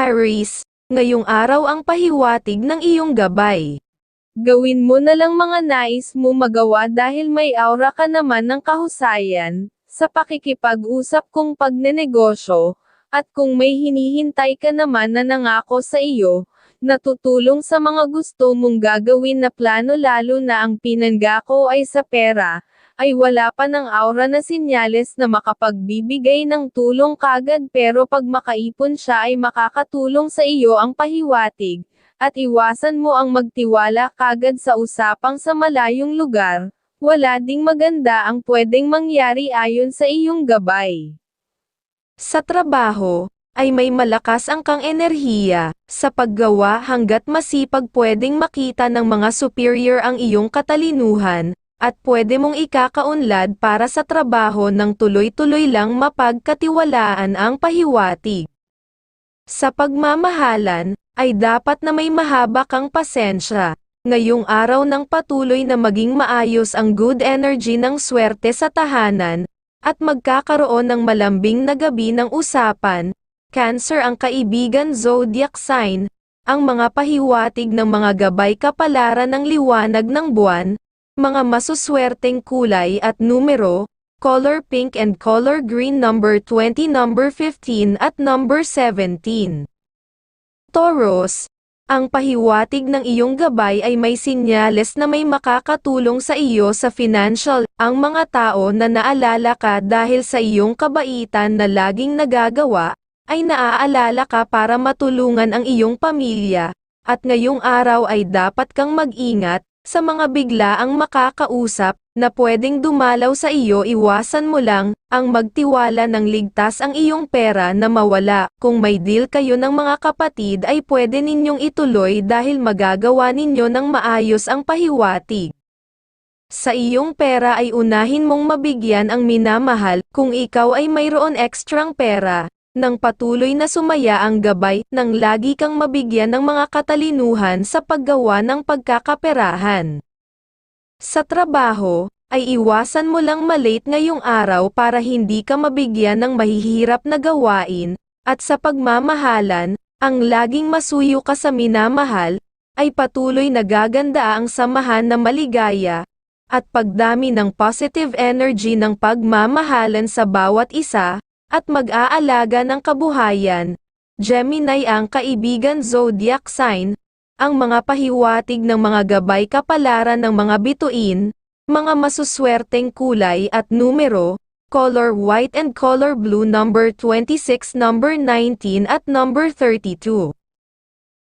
Aries, ngayong araw ang pahiwatig ng iyong gabay. Gawin mo na lang mga nais mo magawa dahil may aura ka naman ng kahusayan, sa pakikipag-usap kung pagnenegosyo, at kung may hinihintay ka naman na nangako sa iyo, natutulong sa mga gusto mong gagawin na plano lalo na ang pinanggako ay sa pera, ay wala pa ng aura na sinyales na makapagbibigay ng tulong kagad pero pag makaipon siya ay makakatulong sa iyo ang pahiwatig, at iwasan mo ang magtiwala kagad sa usapang sa malayong lugar, wala ding maganda ang pwedeng mangyari ayon sa iyong gabay. Sa trabaho, ay may malakas ang kang enerhiya, sa paggawa hanggat masipag pwedeng makita ng mga superior ang iyong katalinuhan, at pwede mong ikakaunlad para sa trabaho ng tuloy-tuloy lang mapagkatiwalaan ang pahiwatig. Sa pagmamahalan, ay dapat na may mahaba kang pasensya. Ngayong araw ng patuloy na maging maayos ang good energy ng swerte sa tahanan, at magkakaroon ng malambing na gabi ng usapan, Cancer ang kaibigan zodiac sign, ang mga pahiwatig ng mga gabay kapalaran ng liwanag ng buwan, mga masuswerteng kulay at numero, color pink and color green number 20 number 15 at number 17. Taurus, ang pahiwatig ng iyong gabay ay may sinyales na may makakatulong sa iyo sa financial, ang mga tao na naalala ka dahil sa iyong kabaitan na laging nagagawa, ay naaalala ka para matulungan ang iyong pamilya, at ngayong araw ay dapat kang mag-ingat, sa mga biglaang makakausap, na pwedeng dumalaw sa iyo iwasan mo lang, ang magtiwala ng ligtas ang iyong pera na mawala, kung may deal kayo ng mga kapatid ay pwede ninyong ituloy dahil magagawa ninyo ng maayos ang pahiwatig. Sa iyong pera ay unahin mong mabigyan ang minamahal, kung ikaw ay mayroon ekstrang pera, nang patuloy na sumaya ang gabay, nang lagi kang mabigyan ng mga katalinuhan sa paggawa ng pagkakaperahan. Sa trabaho, ay iwasan mo lang malate ngayong araw para hindi ka mabigyan ng mahihirap na gawain, at sa pagmamahalan, ang laging masuyo ka sa minamahal, ay patuloy nagaganda ang samahan na maligaya, at pagdami ng positive energy ng pagmamahalan sa bawat isa, at mag-aalaga ng kabuhayan. Gemini ang kaibigan zodiac sign, ang mga pahiwatig ng mga gabay kapalaran ng mga bituin, mga masuswerteng kulay at numero, color white and color blue number 26 number 19 at number 32.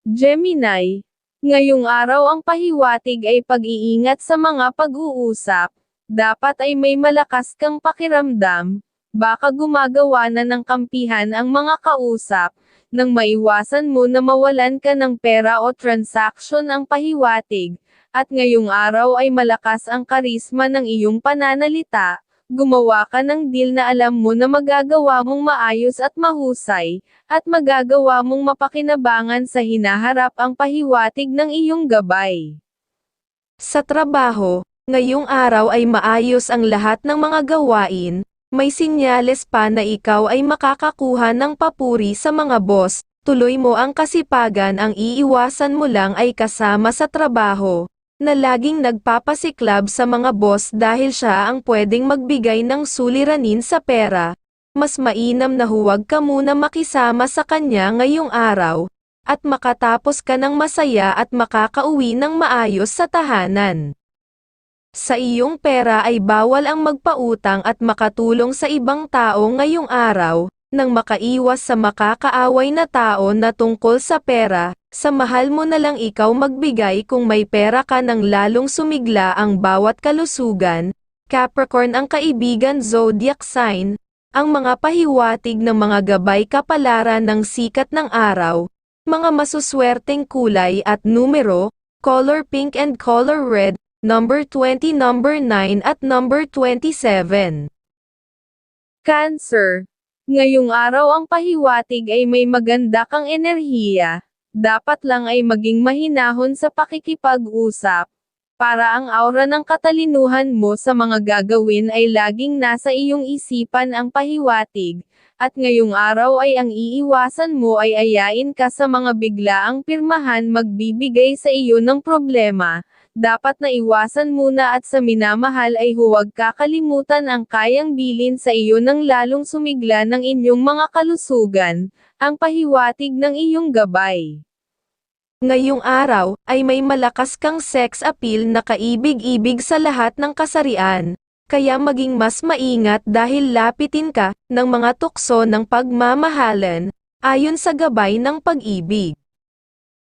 Gemini, ngayong araw ang pahiwatig ay pag-iingat sa mga pag-uusap, dapat ay may malakas kang pakiramdam, baka gumagawa na ng kampihan ang mga kausap, nang maiwasan mo na mawalan ka ng pera o transaction ang pahiwatig, at ngayong araw ay malakas ang karisma ng iyong pananalita, gumawa ka ng deal na alam mo na magagawa mong maayos at mahusay, at magagawa mong mapakinabangan sa hinaharap ang pahiwatig ng iyong gabay. Sa trabaho, ngayong araw ay maayos ang lahat ng mga gawain, may sinyales pa na ikaw ay makakakuha ng papuri sa mga boss, tuloy mo ang kasipagan ang iiwasan mo lang ay kasama sa trabaho, na laging nagpapasiklab sa mga boss dahil siya ang pwedeng magbigay ng suliranin sa pera. Mas mainam na huwag ka muna makisama sa kanya ngayong araw, at makatapos ka ng masaya at makakauwi ng maayos sa tahanan. Sa iyong pera ay bawal ang magpautang at makatulong sa ibang tao ngayong araw, nang makaiwas sa makakaaway na tao na tungkol sa pera, sa mahal mo na lang ikaw magbigay kung may pera ka nang lalong sumigla ang bawat kalusugan. Capricorn ang kaibigan zodiac sign, ang mga pahiwatig ng mga gabay kapalaran ng sikat ng araw, mga masuswerteng kulay at numero, color pink and color red, number 20, number 9 at number 27. Cancer. Ngayong araw ang pahiwatig ay may maganda kang enerhiya, dapat lang ay maging mahinahon sa pakikipag-usap, para ang aura ng katalinuhan mo sa mga gagawin ay laging nasa iyong isipan ang pahiwatig, at ngayong araw ay ang iiwasan mo ay ayain ka sa mga biglaang pirmahan magbibigay sa iyo ng problema, dapat na iwasan muna at sa minamahal ay huwag kakalimutan ang kayang bilin sa iyo ng lalong sumigla ng inyong mga kalusugan, ang pahiwatig ng iyong gabay. Ngayong araw, ay may malakas kang sex appeal na kaibig-ibig sa lahat ng kasarian, kaya maging mas maingat dahil lapitin ka ng mga tukso ng pagmamahalan, ayon sa gabay ng pag-ibig.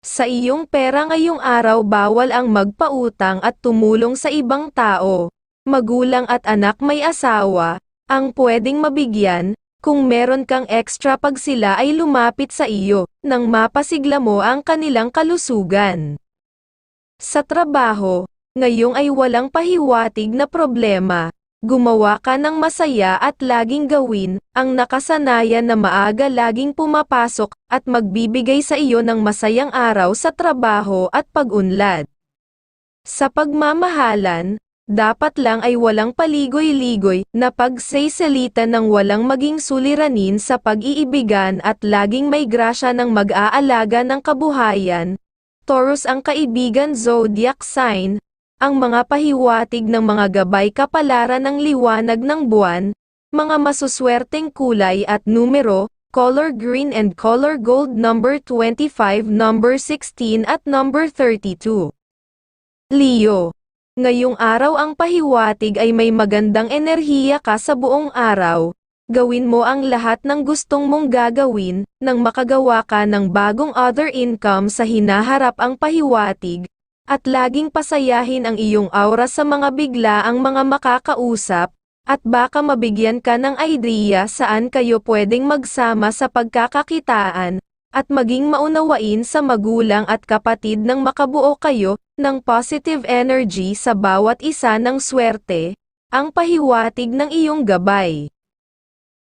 Sa iyong pera ngayong araw bawal ang magpautang at tumulong sa ibang tao, magulang at anak may asawa, ang pwedeng mabigyan, kung meron kang extra pag sila ay lumapit sa iyo, nang mapasigla mo ang kanilang kalusugan. Sa trabaho, ngayong ay walang pahiwatig na problema, gumawa ka ng masaya at laging gawin, ang nakasanayan na maaga laging pumapasok, at magbibigay sa iyo ng masayang araw sa trabaho at pag-unlad. Sa pagmamahalan, dapat lang ay walang paligoy-ligoy na pagsasalita ng walang maging suliranin sa pag-iibigan at laging may grasya ng mag-aalaga ng kabuhayan. Taurus ang kaibigan zodiac sign, ang mga pahiwatig ng mga gabay kapalaran ng liwanag ng buwan, mga masuswerteng kulay at numero, color green and color gold number 25, number 16 at number 32. Leo Ngayong araw ang pahiwatig ay may magandang enerhiya ka sa buong araw. Gawin mo ang lahat ng gustong mong gagawin, nang makagawa ka ng bagong other income sa hinaharap ang pahiwatig, at laging pasayahin ang iyong aura sa mga bigla ang mga makakausap, at baka mabigyan ka ng idea saan kayo pwedeng magsama sa pagkakakitaan, at maging maunawain sa magulang at kapatid nang makabuo kayo ng positive energy sa bawat isa ng swerte, ang pahiwatig ng iyong gabay.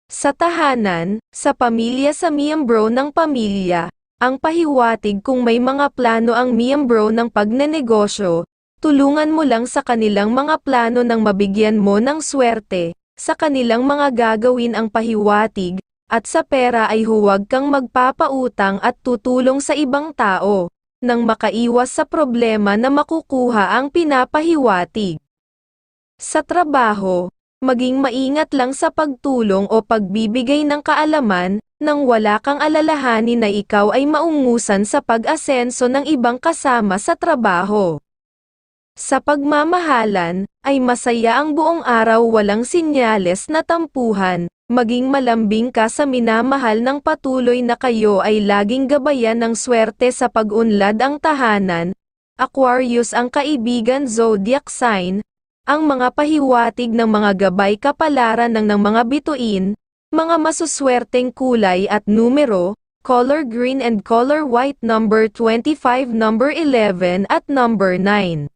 Sa tahanan, sa pamilya sa miyembro ng pamilya, ang pahiwatig kung may mga plano ang miyembro ng pagnenegosyo, tulungan mo lang sa kanilang mga plano nang mabigyan mo ng swerte, sa kanilang mga gagawin ang pahiwatig, at sa pera ay huwag kang magpapautang at tutulong sa ibang tao nang makaiwas sa problema na makukuha ang pinapahiwatig. Sa trabaho, maging maingat lang sa pagtulong o pagbibigay ng kaalaman, nang wala kang alalahanin na ikaw ay maungusan sa pag-asenso ng ibang kasama sa trabaho. Sa pagmamahalan, ay masaya ang buong araw walang sinyales na tampuhan, maging malambing ka sa minamahal ng patuloy na kayo ay laging gabayan ng swerte sa pag-unlad ang tahanan. Aquarius ang kaibigan zodiac sign, ang mga pahiwatig ng mga gabay kapalaran ng ng mga bituin, mga masuswerteng kulay at numero, color green and color white number 25 number 11 at number 9.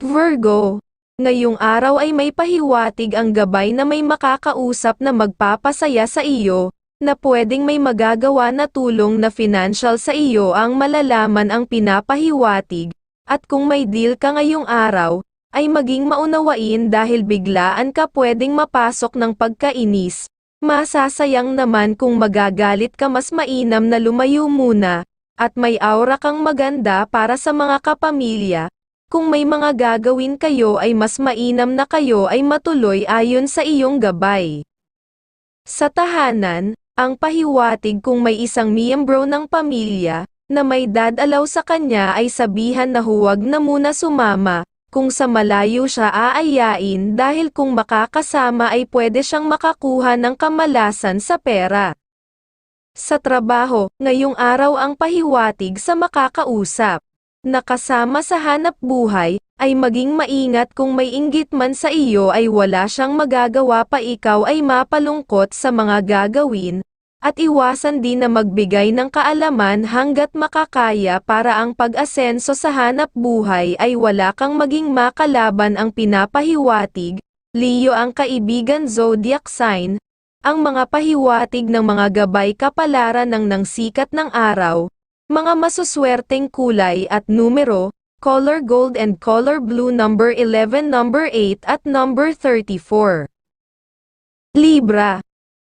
Virgo Ngayong araw ay may pahiwatig ang gabay na may makakausap na magpapasaya sa iyo, na pwedeng may magagawa na tulong na financial sa iyo ang malalaman ang pinapahiwatig, at kung may deal ka ngayong araw, ay maging maunawain dahil biglaan ka pwedeng mapasok ng pagkainis. Masasayang naman kung magagalit ka mas mainam na lumayo muna, at may aura kang maganda para sa mga kapamilya, kung may mga gagawin kayo ay mas mainam na kayo ay matuloy ayon sa iyong gabay. Sa tahanan, ang pahiwatig kung may isang miyembro ng pamilya, na may dadalaw sa kanya ay sabihan na huwag na muna sumama, kung sa malayo siya aayain dahil kung makakasama ay pwede siyang makakuha ng kamalasan sa pera. Sa trabaho, ngayong araw ang pahiwatig sa makakausap nakasama sa hanap buhay, ay maging maingat kung may inggit man sa iyo ay wala siyang magagawa pa ikaw ay mapalungkot sa mga gagawin, at iwasan din na magbigay ng kaalaman hanggat makakaya para ang pag-asenso sa hanap buhay ay wala kang maging makalaban ang pinapahiwatig, Leo ang kaibigan zodiac sign, ang mga pahiwatig ng mga gabay kapalaran ng nang sikat ng araw, mga masuswerteng kulay at numero, color gold and color blue number 11, number 8 at number 34. Libra.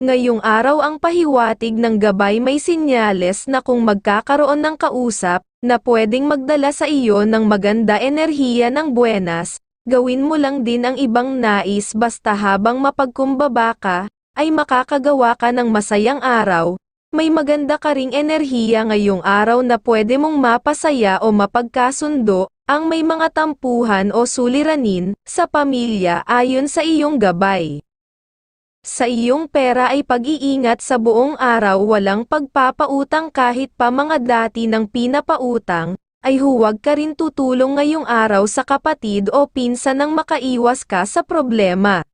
Ngayong araw ang pahiwatig ng gabay may sinyales na kung magkakaroon ng kausap, na pwedeng magdala sa iyo ng maganda enerhiya ng buenas, gawin mo lang din ang ibang nais basta habang mapagkumbaba ka, ay makakagawa ka ng masayang araw, may maganda ka ring enerhiya ngayong araw na pwede mong mapasaya o mapagkasundo, ang may mga tampuhan o suliranin, sa pamilya ayon sa iyong gabay. Sa iyong pera ay pag-iingat sa buong araw walang pagpapautang kahit pa mga dati ng pinapautang, ay huwag ka rin tutulong ngayong araw sa kapatid o pinsan nang makaiwas ka sa problema.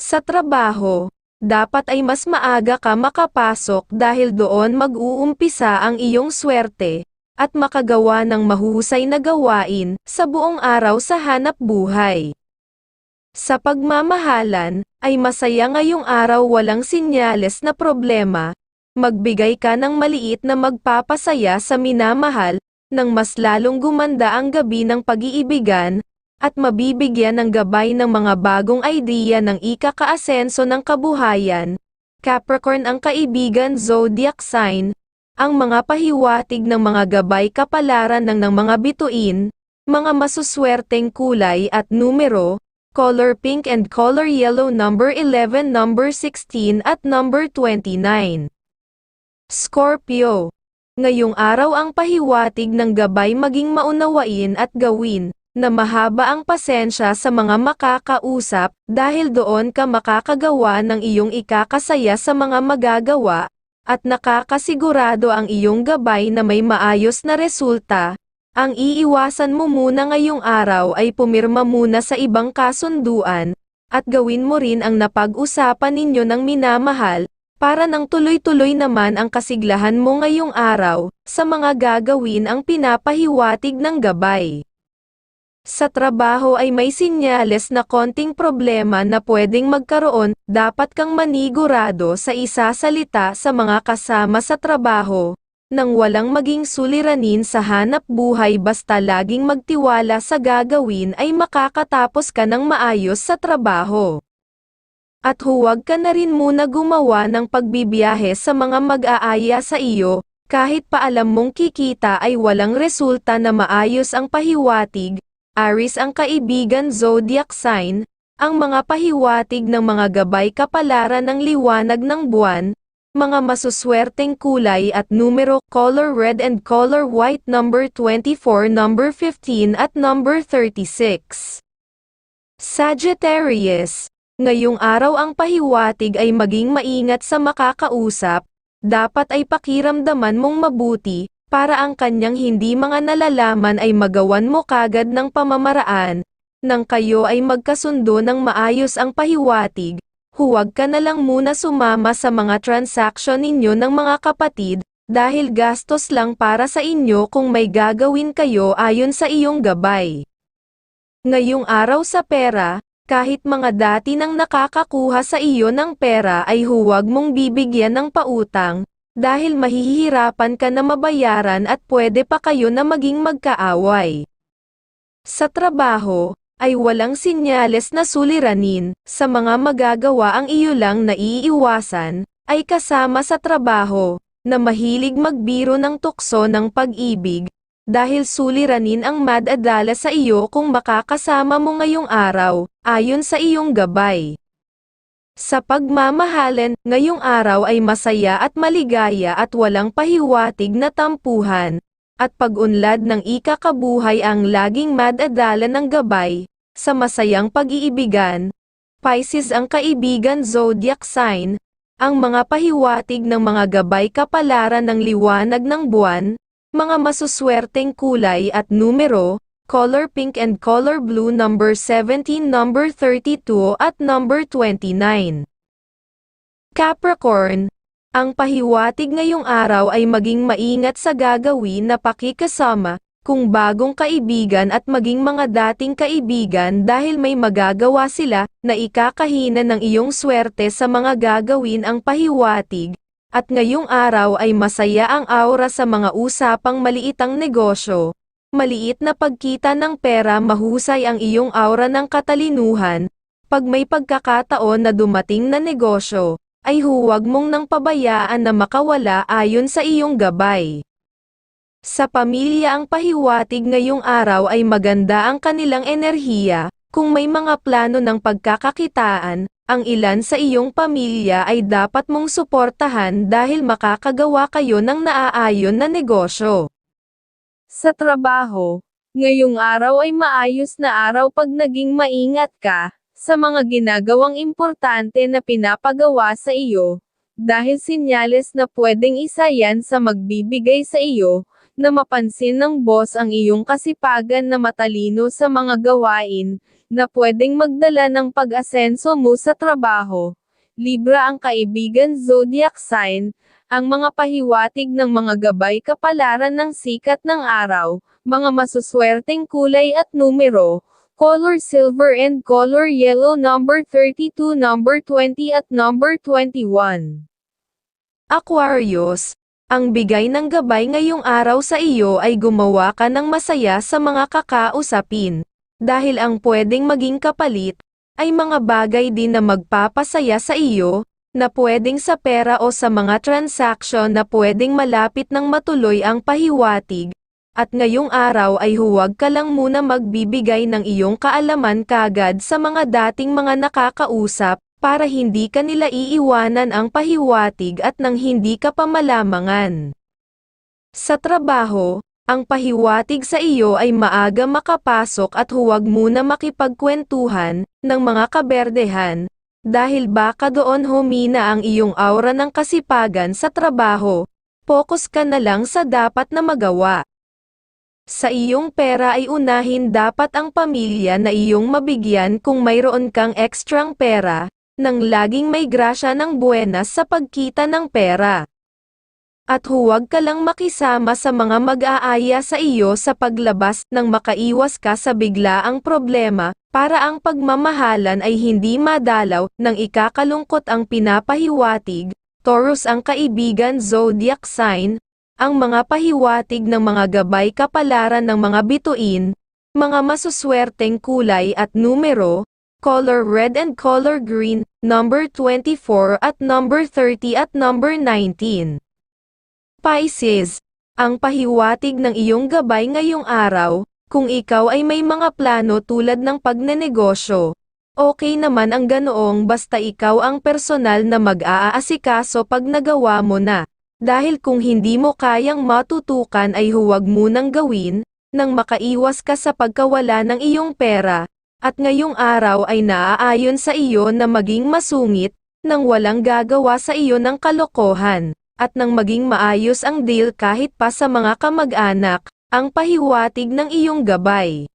Sa trabaho, dapat ay mas maaga ka makapasok dahil doon mag-uumpisa ang iyong swerte, at makagawa ng mahuhusay na gawain sa buong araw sa hanap buhay. Sa pagmamahalan, ay masaya ngayong araw walang sinyales na problema, magbigay ka ng maliit na magpapasaya sa minamahal, nang mas lalong gumanda ang gabi ng pag-iibigan, at mabibigyan ng gabay ng mga bagong idea ng ikakaasenso ng kabuhayan. Capricorn ang kaibigan zodiac sign, ang mga pahiwatig ng mga gabay kapalaran ng ng mga bituin, mga masuswerteng kulay at numero, color pink and color yellow number 11, number 16 at number 29. Scorpio. Ngayong araw ang pahiwatig ng gabay maging maunawain at gawin, na mahaba ang pasensya sa mga makakausap, dahil doon ka makakagawa ng iyong ikakasaya sa mga magagawa, at nakakasigurado ang iyong gabay na may maayos na resulta, ang iiwasan mo muna ngayong araw ay pumirma muna sa ibang kasunduan, at gawin mo rin ang napag-usapan ninyo ng minamahal, para nang tuloy-tuloy naman ang kasiglahan mo ngayong araw, sa mga gagawin ang pinapahiwatig ng gabay. Sa trabaho ay may sinyales na konting problema na pwedeng magkaroon, dapat kang manigurado sa isasalita sa mga kasama sa trabaho, nang walang maging suliranin sa hanap buhay basta laging magtiwala sa gagawin ay makakatapos ka ng maayos sa trabaho. At huwag ka na rin muna gumawa ng pagbibiyahe sa mga mag-aaya sa iyo, kahit pa alam mong kikita ay walang resulta na maayos ang pahiwatig, Aris ang kaibigan zodiac sign, ang mga pahiwatig ng mga gabay kapalaran ng liwanag ng buwan, mga masuswerteng kulay at numero, color red and color white number 24, number 15 at number 36. Sagittarius, ngayong araw ang pahiwatig ay maging maingat sa makakausap, dapat ay pakiramdaman mong mabuti, para ang kanyang hindi mga nalalaman ay magawan mo kagad ng pamamaraan, nang kayo ay magkasundo ng maayos ang pahiwatig, huwag ka na lang muna sumama sa mga transaksyon ninyo ng mga kapatid, dahil gastos lang para sa inyo kung may gagawin kayo ayon sa iyong gabay. Ngayong araw sa pera, kahit mga dati nang nakakakuha sa iyo ng pera ay huwag mong bibigyan ng pautang, dahil mahihirapan ka na mabayaran at pwede pa kayo na maging magkaaway. Sa trabaho, ay walang sinyales na suliranin, sa mga magagawa ang iyo lang na iiwasan, ay kasama sa trabaho, na mahilig magbiro ng tukso ng pag-ibig, dahil suliranin ang madadala sa iyo kung makakasama mo ngayong araw, ayon sa iyong gabay. Sa pagmamahalan, ngayong araw ay masaya at maligaya at walang pahiwatig na tampuhan, at pag-unlad ng ikakabuhay ang laging madadala ng gabay, sa masayang pag-iibigan. Pisces ang kaibigan zodiac sign, ang mga pahiwatig ng mga gabay kapalaran ng liwanag ng buwan, mga masuswerteng kulay at numero, color pink and color blue number 17, number 32 at number 29. Capricorn, ang pahiwatig ngayong araw ay maging maingat sa gagawin na pakikasama, kung bagong kaibigan at maging mga dating kaibigan dahil may magagawa sila na ikakahina ng iyong swerte sa mga gagawin ang pahiwatig, at ngayong araw ay masaya ang aura sa mga usapang maliitang negosyo, maliit na pagkita ng pera mahusay ang iyong aura ng katalinuhan, pag may pagkakataon na dumating na negosyo, ay huwag mong nang pabayaan na makawala ayon sa iyong gabay. Sa pamilya ang pahiwatig ngayong araw ay maganda ang kanilang enerhiya, kung may mga plano ng pagkakakitaan, ang ilan sa iyong pamilya ay dapat mong suportahan dahil makakagawa kayo ng naaayon na negosyo. Sa trabaho, ngayong araw ay maayos na araw pag naging maingat ka, sa mga ginagawang importante na pinapagawa sa iyo, dahil sinyales na pwedeng isa yan sa magbibigay sa iyo, na mapansin ng boss ang iyong kasipagan na matalino sa mga gawain, na pwedeng magdala ng pag-asenso mo sa trabaho. Libra ang kaibigan zodiac sign, ang mga pahiwatig ng mga gabay kapalaran ng sikat ng araw, mga masuswerteng kulay at numero, color silver and color yellow number 32 number 20 at number 21. Aquarius, ang bigay ng gabay ngayong araw sa iyo ay gumawa ka ng masaya sa mga kakausapin. Dahil ang pwedeng maging kapalit, ay mga bagay din na magpapasaya sa iyo, na pwedeng sa pera o sa mga transaksyon na pwedeng malapit ng matuloy ang pahiwatig, at ngayong araw ay huwag ka lang muna magbibigay ng iyong kaalaman kagad sa mga dating mga nakakausap, para hindi ka nila iiwanan ang pahiwatig at nang hindi ka pa malamangan. Sa trabaho, ang pahiwatig sa iyo ay maaga makapasok at huwag muna makipagkwentuhan ng mga kaberdehan, dahil baka doon humina ang iyong aura ng kasipagan sa trabaho, focus ka na lang sa dapat na magawa. Sa iyong pera ay unahin dapat ang pamilya na iyong mabigyan kung mayroon kang ekstrang pera, nang laging may grasya ng buenas sa pagkita ng pera. At huwag ka lang makisama sa mga mag-aaya sa iyo sa paglabas nang makaiwas ka sa biglaang problema, para ang pagmamahalan ay hindi madalaw nang ikakalungkot ang pinapahiwatig, Taurus ang kaibigan zodiac sign, ang mga pahiwatig ng mga gabay kapalaran ng mga bituin, mga masuswerteng kulay at numero, color red and color green, number 24 at number 30 at number 19. Pisces, ang pahiwatig ng iyong gabay ngayong araw, kung ikaw ay may mga plano tulad ng pagnenegosyo, okay naman ang ganoong basta ikaw ang personal na mag-aasikaso pag nagawa mo na. Dahil kung hindi mo kayang matutukan ay huwag munang gawin, nang makaiwas ka sa pagkawala ng iyong pera, at ngayong araw ay naaayon sa iyo na maging masungit, nang walang gagawa sa iyo ng kalokohan, at nang maging maayos ang deal kahit pa sa mga kamag-anak, ang pahiwatig ng iyong gabay.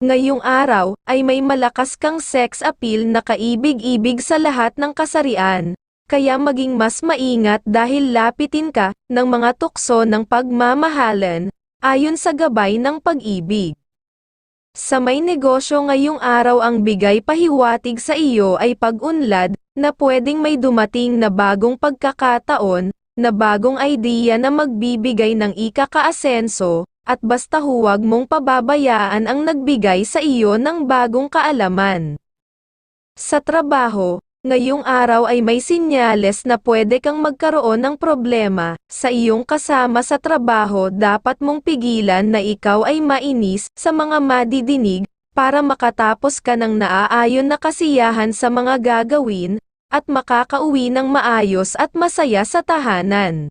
Ngayong araw, ay may malakas kang sex appeal na kaibig-ibig sa lahat ng kasarian, kaya maging mas maingat dahil lapitin ka ng mga tukso ng pagmamahalan, ayon sa gabay ng pag-ibig. Sa may negosyo ngayong araw ang bigay pahiwatig sa iyo ay pag-unlad, na pwedeng may dumating na bagong pagkakataon, na bagong idea na magbibigay ng ikakaasenso, at basta huwag mong pababayaan ang nagbigay sa iyo ng bagong kaalaman. Sa trabaho, ngayong araw ay may sinyales na pwede kang magkaroon ng problema, sa iyong kasama sa trabaho dapat mong pigilan na ikaw ay mainis sa mga madidinig, para makatapos ka ng naaayon na kasiyahan sa mga gagawin, at makakauwi ng maayos at masaya sa tahanan.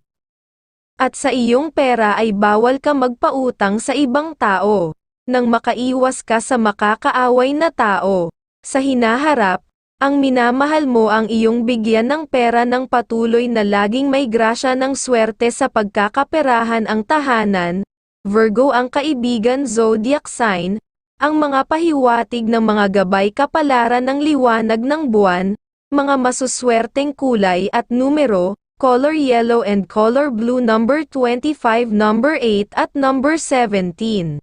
At sa iyong pera ay bawal ka magpautang sa ibang tao, nang makaiwas ka sa makakaaway na tao. Sa hinaharap, ang minamahal mo ang iyong bigyan ng pera ng patuloy na laging may grasya ng swerte sa pagkakaperahan ang tahanan, Virgo ang kaibigan zodiac sign, ang mga pahiwatig ng mga gabay kapalaran ng liwanag ng buwan, mga masuswerteng kulay at numero, color yellow and color blue number 25 number 8 at number 17.